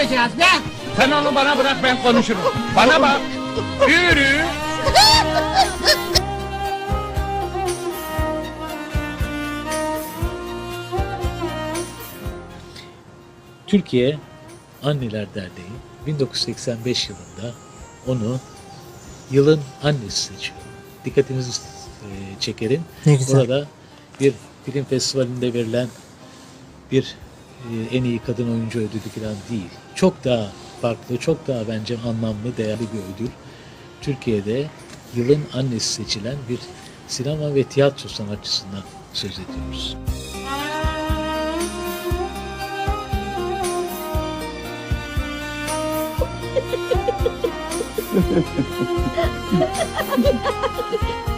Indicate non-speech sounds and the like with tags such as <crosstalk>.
konuşacağız be? Sen onu bana bırak ben konuşurum. Bana bak. Yürü. Türkiye Anneler Derneği 1985 yılında onu yılın annesi seçiyor. Dikkatinizi e, çekerim. Ne güzel. Burada bir film festivalinde verilen bir e, en iyi kadın oyuncu ödülü falan değil. Çok daha farklı, çok daha bence anlamlı, değerli bir ödül. Türkiye'de yılın annesi seçilen bir sinema ve tiyatro sanatçısından söz ediyoruz. <laughs>